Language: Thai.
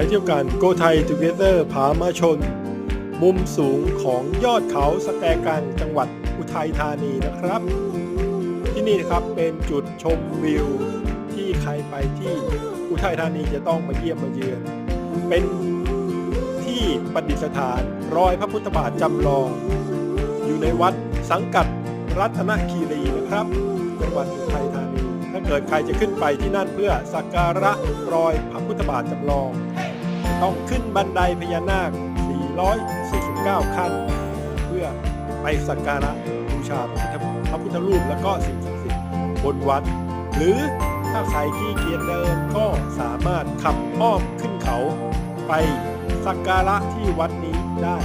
ไปเที่ยวกัน Go Thai Together ผามาชน มุมสูงของยอดเขาสแตกังจังหวัดอุทัยธานีนะครับ ที่นี่นะครับเป็นจุดชมวิวที่ใครไปที่อุทัยธานีจะต้องมาเยี่ยมมาเยือน เป็นที่ประดิษฐานรอยพระพุทธบาทจำลอง อยู่ในวัดสังกัดรัตนคีรีนะครับจังหวัดอุทัยธานี ถ้าเกิดใครจะขึ้นไปที่นั่นเพื่อสักการะรอยพระพุทธบาทจำลอง ต้องขึ้นบันไดพญานาค 449 ขั้น เพื่อไปสักการะบูชาพระพุทธรูปและก็สิ่งศักดิ์สิทธิ์บนวัด หรือถ้าใครที่เกียจเดินก็สามารถขับอ้อมขึ้นเขาไปสักการะที่วัดนี้ได้